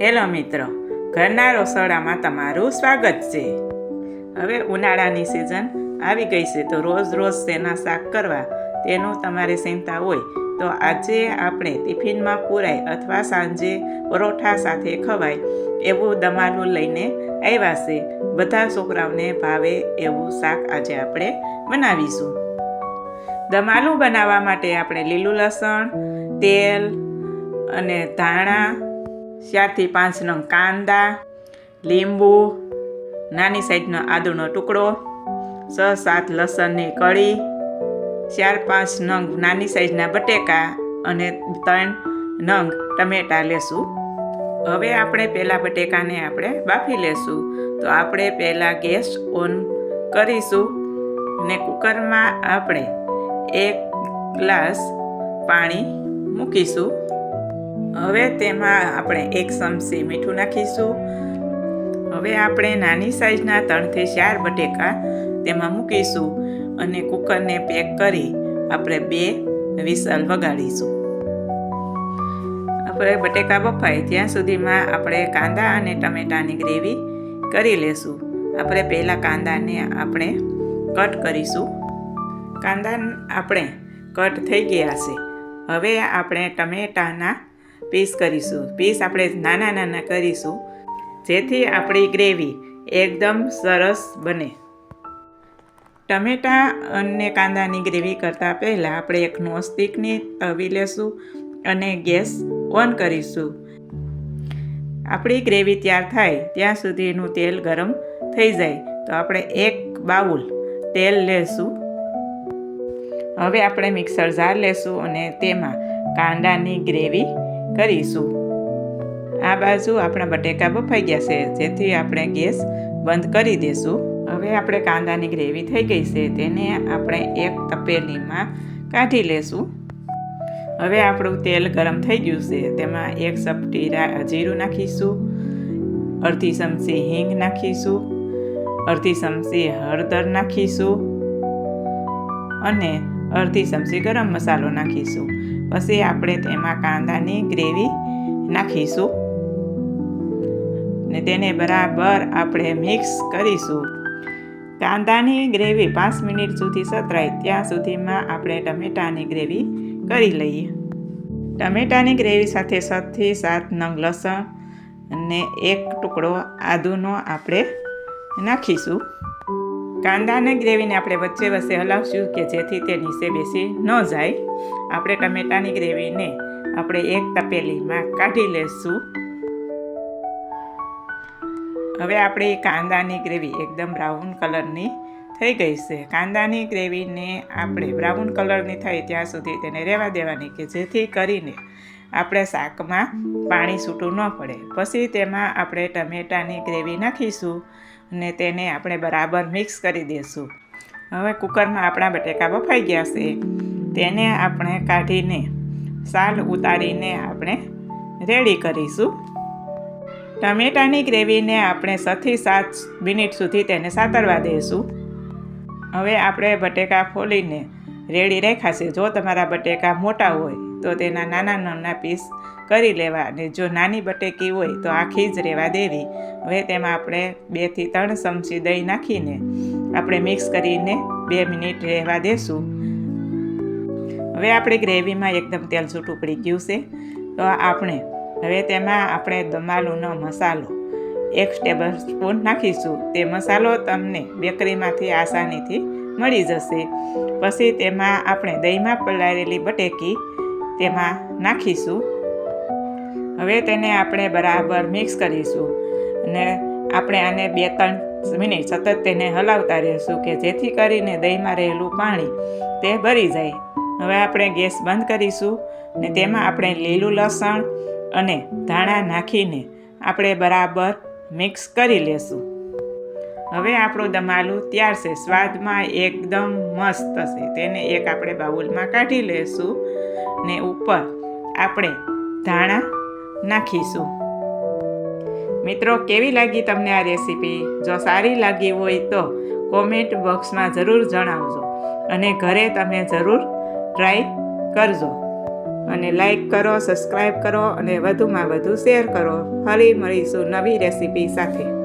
Hello મિત્રો, ઘરના રસોડામાં તમારું સ્વાગત છે. હવે ઉનાળાની સિઝન આવી ગઈ છે, તો રોજ રોજ તેના શાક કરવા તેનું તમારે ચિંતા હોય, તો આજે આપણે ટિફિનમાં પૂરાય અથવા સાંજે પરોઠા સાથે ખવાય એવું દમાલું લઈને આવ્યા છે. બધા છોકરાઓને ભાવે એવું શાક આજે આપણે બનાવીશું. દમાલું બનાવવા માટે આપણે લીલું લસણ, તેલ અને ધાણા ચારથી પાંચ નંગ કાંદા, લીંબુ, નાની સાઈઝનો આદુનો ટુકડો, છ, સાત લસણની કળી, ચાર, પાંચ નંગ નાની સાઈઝના બટેકા અને ત્રણ નંગ ટમેટાં લેશું. હવે આપણે પહેલાં બટેકાને આપણે બાફી લેશું. તો આપણે પહેલાં ગેસ ઓન કરીશું ને કુકરમાં આપણે એક ગ્લાસ પાણી મૂકીશું. હવે તેમાં આપણે એક ચમચી મીઠું નાખીશું. હવે આપણે નાની સાઈઝના ત્રણથી ચાર બટેકા તેમાં મૂકીશું અને કુકરને પેક કરી આપણે બે વિસલ વગાડીશું. આપણે બટેકા બફાય ત્યાં સુધીમાં આપણે કાંદા અને ટમેટાની ગ્રેવી કરી લેશું. આપણે પહેલાં કાંદાને આપણે કટ કરીશું. કાંદા આપણે કટ થઈ ગયા છે. હવે આપણે ટમેટાના પીસ કરીશું. પીસ આપણે નાના નાના કરીશું. જેથી આપણી ગ્રેવી એકદમ સરસ બને. ટમેટા અને કાંદાની ગ્રેવી કરતાં પહેલાં આપણે એક નોસ્ટિકની તવી લેશું અને ગેસ ઓન કરીશું. આપણી ગ્રેવી તૈયાર થાય ત્યાં સુધીનું તેલ ગરમ થઈ જાય. તો આપણે એક બાઉલ તેલ લેશું. હવે આપણે મિક્સર જાર લેશું અને તેમાં કાંદાની ગ્રેવી કરીશું. આ બાજુ આપણા બટેકા બફાઈ ગયા છે, જેથી આપણે ગેસ બંધ કરી દઈશું હવે આપણે કાંદાની ગ્રેવી થઈ ગઈ છે, તેને આપણે એક તપેલીમાં કાઢી લેશું. હવે આપણું તેલ ગરમ થઈ ગયું છે, તેમાં એક ચપટી જીરું નાખીશું, અડધી ચમચી હિંગ નાખીશું, અડધી ચમચી હળદર નાખીશું, અને અડધી ચમચી ગરમ મસાલો નાખીશું. પછી આપણે તેમાં કાંદાની ગ્રેવી નાખીશું. ને તેને બરાબર આપણે મિક્સ કરીશું. કાંદાની ગ્રેવી પાંચ મિનિટ સુધી સતરાય, ત્યાં સુધીમાં આપણે ટમેટાની ગ્રેવી કરી લઈએ. ટમેટાની ગ્રેવી સાથે સાતથી સાત નંગ લસણ અને એક ટુકડો આદુનો આપણે નાખીશું. કાંદાને ગ્રેવીને આપણે વચ્ચે વચ્ચે હલાવશું કે જેથી તે નીચે બેસી ન જાય. આપણે ટમેટાની ગ્રેવીને આપણે એક તપેલીમાં કાઢી લેશું. હવે આપણી કાંદાની ગ્રેવી એકદમ બ્રાઉન કલરની થઈ ગઈ છે. કાંદાની ગ્રેવીને આપણે બ્રાઉન કલરની થાય ત્યાં સુધી તેને રહેવા દેવાની કે જેથી કરીને આપણે શાકમાં પાણી છૂટું ન પડે. પછી તેમાં આપણે ટમેટાની ગ્રેવી નાખીશું. અને તેને આપણે બરાબર મિક્સ કરી દઈશું હવે કુકરમાં આપણા બટેકા બફાઈ ગયા છે. તેને આપણે કાઢીને સાલ ઉતારીને આપણે રેડી કરીશું. ટમેટાની ગ્રેવીને આપણે છથી સાત મિનિટ સુધી તેને સાતરવા દઈશું હવે આપણે બટેકા ફોલીને રેડી રાખ્યા છે. જો તમારા બટેકા મોટા હોય તો તેના નાના નાના પીસ કરી લેવા અને જો નાની બટેકી હોય તો આખી જ રહેવા દેવી. હવે તેમાં આપણે બેથી ત્રણ ચમચી દહીં નાખીને આપણે મિક્સ કરીને બે મિનિટ રહેવા દેશું. હવે આપણે ગ્રેવીમાં એકદમ તેલ છૂટું પડી ગયું છે. તો આપણે, હવે તેમાં આપણે દમાલુનો મસાલો એક ટેબલ સ્પૂન નાખીશું. તે મસાલો તમને બેકરીમાંથી આસાનીથી મળી જશે. પછી તેમાં આપણે દહીંમાં પલાળેલી બટેકી તેમાં નાખીશું. હવે તેને આપણે બરાબર મિક્સ કરીશું અને આપણે આને બે ત્રણ મિનિટ સતત તેને હલાવતા રહીશું કે જેથી કરીને દહીંમાં રહેલું પાણી તે ભરી જાય. હવે આપણે ગેસ બંધ કરીશું ને તેમાં આપણે લીલું લસણ અને ધાણા નાખીને આપણે બરાબર મિક્સ કરી લેશું. હવે આપણું દમાલું તૈયાર છે. સ્વાદમાં એકદમ મસ્ત છે. તેને એક આપણે બાઉલમાં કાઢી લેશું ને ઉપર આપણે ધાણા નાખીશું. મિત્રો, કેવી લાગી તમને આ રેસીપી? જો સારી લાગી હોય તો કોમેન્ટ બોક્સમાં જરૂર જણાવજો અને ઘરે તમે જરૂર ટ્રાય કરજો. અને લાઈક કરો સબસ્ક્રાઈબ કરો અને વધુમાં વધુ શેર કરો. ફરી મળીશું નવી રેસીપી સાથે.